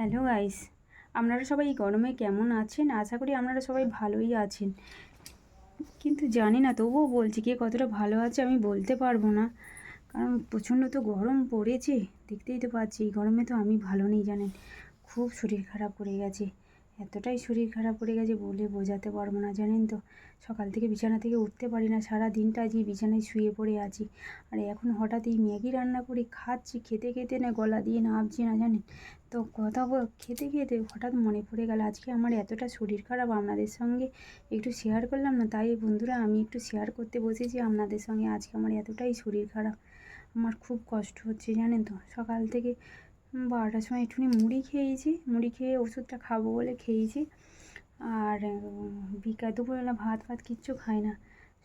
Hello guys আপনারা সবাই গরমে কেমন আছেন? আশা করি আপনারা সবাই ভালোই আছেন। কিন্তু জানি না, তবুও বলছি কে কতটা ভালো আছে আমি বলতে পারব না। কারণ প্রচণ্ড তো গরম পড়েছে, দেখতেই তো পাচ্ছি। এই গরমে তো আমি ভালো নেই, জানেন। খুব শরীর খারাপ করে গেছে। এতটাই শরীর খারাপ করে গেছে বলে বোঝাতে পারব না, জানেন তো? সকাল থেকে বিছানা থেকে উঠতে পারি না, সারা দিনটা আজকে বিছানায় শুয়ে পড়ে আছি। আর এখন হঠাৎ এই ম্যাগি রান্না করে খাচ্ছি, খেতে খেতে না গলা দিয়ে নামছি না, জানেন? তো কথা খেতে খেতে হঠাৎ মনে পড়ে গেল, আজকে আমার এতটা শরীর খারাপ আপনাদের সঙ্গে একটু শেয়ার করলাম না? তাই বন্ধুরা, আমি একটু শেয়ার করতে বসেছি আপনাদের সঙ্গে, আজকে আমার এতটাই শরীর খারাপ। আমার খুব কষ্ট হচ্ছে, জানেন তো? সকাল থেকে বারোটার সময় একটুখানি মুড়ি খেয়েছি। মুড়ি খেয়ে ওষুধটা খাব বলে খেয়েছি। আর বিকাল দুপুরবেলা ভাত ফাত কিচ্ছু খাই না।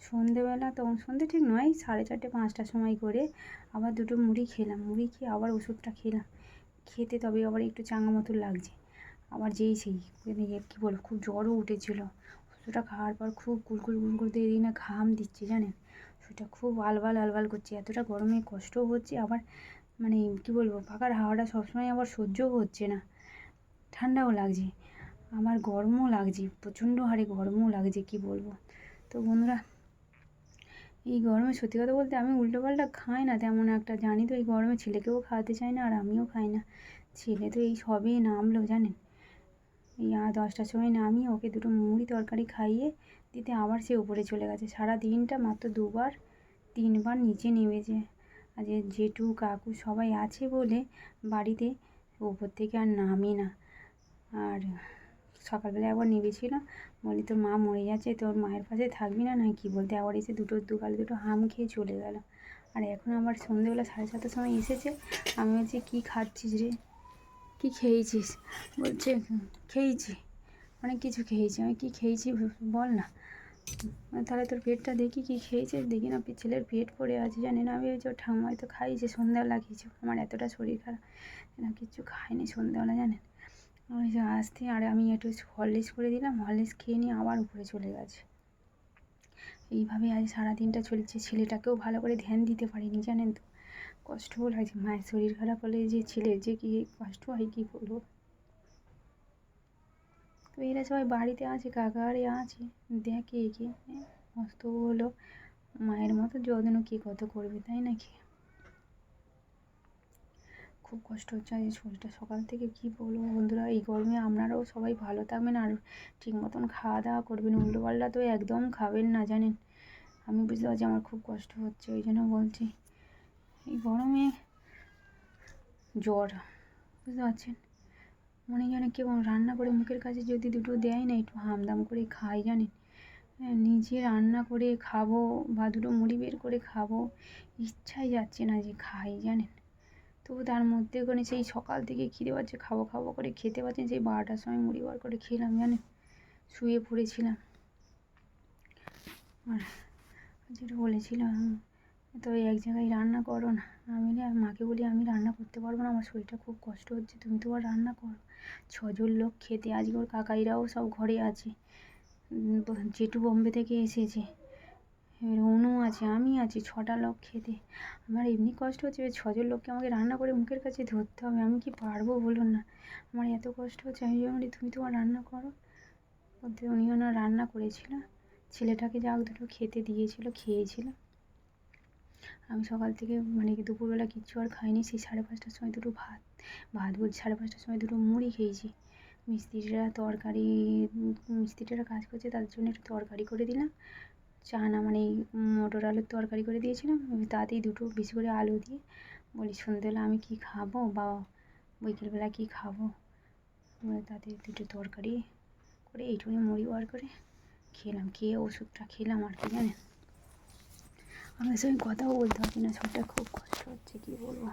সন্ধেবেলা তখন সন্ধে ঠিক নয়, সাড়ে চারটে, পাঁচটার সময় করে আবার দুটো মুড়ি খেলাম। মুড়ি খেয়ে আবার ওষুধটা খেলাম। খেতে তবে আবার একটু চাঙা মতো লাগছে। আবার যেই সেই মানে কী বলব, খুব জ্বরও উঠেছিল। ওষুধটা খাওয়ার পর খুব কুলকুল কুলকুল দিয়ে দিই না ঘাম দিচ্ছে জানেন? সেটা খুব আলবাল আলবাল করছে। এতটা গরমে কষ্টও হচ্ছে। আবার মানে কী বলব, পাখার হাওয়াটা সবসময় আবার সহ্যও হচ্ছে না। ঠান্ডাও লাগছে, আমার গরমও লাগছে, প্রচণ্ড হারে গরমও লাগছে, কী বলব। তো বন্ধুরা, এই গরমে সত্যি কথা বলতে আমি উল্টোপাল্টা খাই না তেমন একটা, জানি তো এই গরমে ছেলেকেও খাওয়াতে চাই না আর আমিও খাই না। ছেলে তো এই সবে নামলো, জানেন? এই দশটার সময় নামিয়ে ওকে দুটো মুড়ি তরকারি খাইয়ে দিতে আবার সে উপরে চলে গেছে। সারা দিনটা মাত্র দুবার, তিনবার নিচে নেমেছে। যে জেঠু, কাকু সবাই আছে বলে বাড়িতে, ওপর থেকে আর নামি না। আর সকালবেলা একবার নেমেছিল। বলি, তোর মা মরে যাচ্ছে, তোর মায়ের পাশে থাকবি না না কি বলতে আবার এসে দুটো, দুগালে দুটো হাম খেয়ে চলে গেল। আর এখন আবার সন্ধেবেলা সাড়ে সাতটার সময় এসেছে। আমি বলছি, কী খাচ্ছিস রে? কী খেয়েছিস? বলছে, খেয়েছি, অনেক কিছু খেয়েছি। আমি কী খেয়েছি বল না। তাহলে তোর পেটটা দেখি কী খেয়েছে, দেখি না ছেলের পেট পড়ে আছে, জানি না। আমি ওই ঠাম্মা হয়তো খাইয়েছে, সন্ধ্যাবেলা কিছু আমার এতটা শরীর খারাপ না কিচ্ছু খাইনি সন্ধ্যাবেলা, জানেন? ওই যে আসতে আর আমি একটু হরলিক্স করে দিলাম। হরলিক্স খেয়ে নিয়ে আবার উপরে চলে গেছে। এইভাবে আজ সারা দিনটা চলছে। ছেলেটাকেও ভালো করে ধ্যান দিতে পারিনি, জানেন তো? কষ্টও লাগছে মায়ের শরীর খারাপ হলে যে ছেলের যে কী কষ্ট হয়, কী বলব তো এরা সবাই বাড়িতে আছে কাকারে আছে দেখে একে মস্ত হলো মায়ের মতো যত্ন কে কত করবে তাই নাকি খুব কষ্ট হচ্ছে আজ শরীরটা সকাল থেকে কী বলব বন্ধুরা এই গরমে আপনারাও সবাই ভালো থাকবেন আর ঠিক মতন খাওয়া দাওয়া করবেন উল্টো পাল্টা তো একদম খাবেন না জানেন আমি বুঝতে পারছি আমার খুব কষ্ট হচ্ছে ওই জন্য বলছি, এই গরমে জ্বর, বুঝতে পারছেন? মনে যেন কেউ রান্না করে মুখের কাছে যদি দুটো দেয় না, একটু হামদাম করে খাই জানেন? হ্যাঁ নিজে রান্না করে খাব বা দুটো মুড়ি বের করে খাব, ইচ্ছাই যাচ্ছে না যে খাই জানেন? তবু তার মধ্যে ওখানে সেই সকাল থেকে খিদে পাচ্ছে, খাব খাব করে খেতে পাচ্ছেন সেই বারোটার সময় মুড়ি বার করে খেলাম জানেন? শুয়ে পড়েছিলাম। আর যেটা বলেছিলাম তো এক জায়গায় রান্না করো না। আমি মাকে বলি, আমি রান্না করতে পারব না, আমার শরীরটা খুব কষ্ট হচ্ছে, তুমি তো রান্না করো। ছজন লোক খেতে, আজকে ওর কাকাইরাও সব ঘরে আছে। জেঠু বম্বে থেকে এসেছে। এবার অনু আছে, আমি আছি, ছটা লোক খেতে। আমার এমনি কষ্ট হচ্ছে, এবার ছজন লোককে আমাকে রান্না করে মুখের কাছে ধরতে হবে, আমি কি পারব বলুন না? আমার এত কষ্ট হচ্ছে, আমি বলি, তুমি তোমার রান্না করো। বলতে উনিও না, রান্না করেছিল। ছেলেটাকে যা দুটো খেতে দিয়েছিল, খেয়েছিল। আমি সকাল থেকে মানে কি দুপুরবেলা কিচ্ছু আর খাইনি, সেই সাড়ে পাঁচটার সময় দুটো ভাত ভাত বলছি সাড়ে পাঁচটার সময় দুটো মুড়ি খেয়েছি। মিস্ত্রিরা তরকারি মিস্ত্রিরা কাজ করছে তাদের জন্য একটু তরকারি করে দিলাম। চানা মানে মটর আলুর তরকারি করে দিয়েছিলাম, তাতেই দুটো বেশি করে আলু দিয়ে বলি সন্ধ্যেবেলা আমি কী খাব বা বিকেলবেলা কী খাব? তাতে দুটো তরকারি করে এইটুকুনি মুড়ি বার করে খেলাম, খেয়ে ওষুধটা খেলাম আর কি জানেন? আমার সঙ্গে কথাও বলতে পারছি না, শরীরটা খুব কষ্ট হচ্ছে, কী বলব?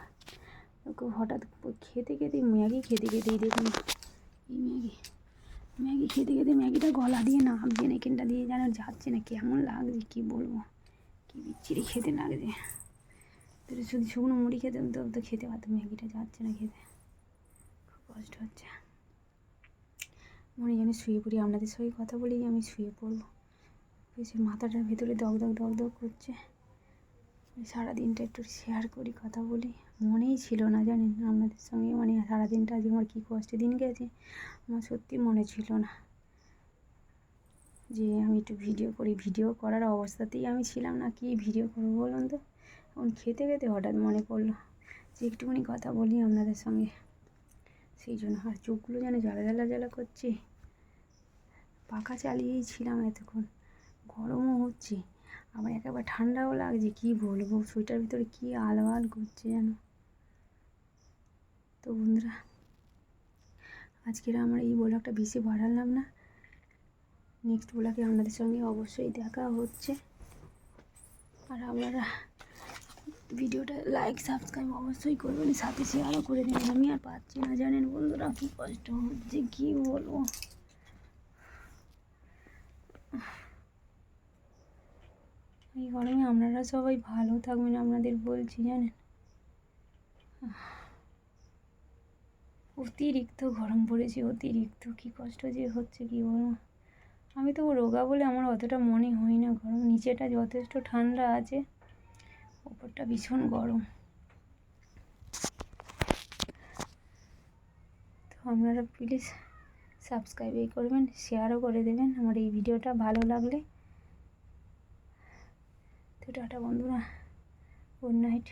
খুব হঠাৎ খেতে খেতে ম্যাগি, খেতে খেতেই দেখুন, এই ম্যাগি ম্যাগি, খেতে খেতে ম্যাগিটা গলা দিয়ে না এখানটা দিয়ে যেন যাচ্ছে না, কেমন লাগছে, কী বলব? কী বিচ্ছিরি খেতে লাগছে। তো শুধু শুকনো মুড়ি খেতে তো তো খেতে পারতো ম্যাগিটা যাচ্ছে না খেতে। খুব কষ্ট হচ্ছে। মনে যেন শুয়ে পড়ি, আপনাদের সঙ্গে কথা বলেই আমি শুয়ে পড়ব। মাথাটার ভেতরে দগ দগ দগ দগ করছে। সারাদিনটা একটু শেয়ার করি, কথা বলি। মনেই ছিল না জানেন, আপনাদের সঙ্গে মানে সারাদিনটা আজকে আমার কী কষ্টে দিন গেছে, আমার সত্যি মনে ছিল না। যে আমি একটু ভিডিও করি ভিডিও করার অবস্থাতেই আমি ছিলাম না, কি ভিডিও করব বলুন তো? এখন খেতে খেতে হঠাৎ মনে পড়ল যে একটুখানি কথা বলি আপনাদের সঙ্গে। সেই জন্য আর চোখগুলো যেন জ্বালা জ্বালা জ্বালা করছে। পাখা চালিয়েই ছিলাম এতক্ষণ, গরমও হচ্ছে। আবার একেবারে ঠান্ডাও লাগছে, কি বলব? সোয়েটার ভিতরে কি আলবাল করছে যেন? তো বন্ধুরা, আজকের আমার এই ব্লগটা বেশি বাড়ালাম না। নেক্সট ব্লগে আপনাদের সঙ্গে অবশ্যই দেখা হচ্ছে। আর আপনারা ভিডিওটা লাইক সাবস্ক্রাইব অবশ্যই করবেন, সাথে শেয়ারও করে দেবেন। আমি আর পাচ্ছি না, জানেন বন্ধুরা, কী কষ্ট হচ্ছে, কী বলব? এই গরমে আপনারা সবাই ভালো থাকবেন, আপনাদের বলছি জানেন? অতিরিক্ত গরম পড়েছে, অতিরিক্ত কী কষ্ট যে হচ্ছে কী বলব? আমি তো রোগা বলে আমার অতটা মনে হয় না গরম, নিচেটা যথেষ্ট ঠান্ডা আছে, ওপরটা ভীষণ গরম। তো আপনারা প্লিজ সাবস্ক্রাইবই করবেন শেয়ারও করে দেবেন, আমার এই ভিডিওটা ভালো লাগলে। তো টাটা বন্ধুরা গুড নাইট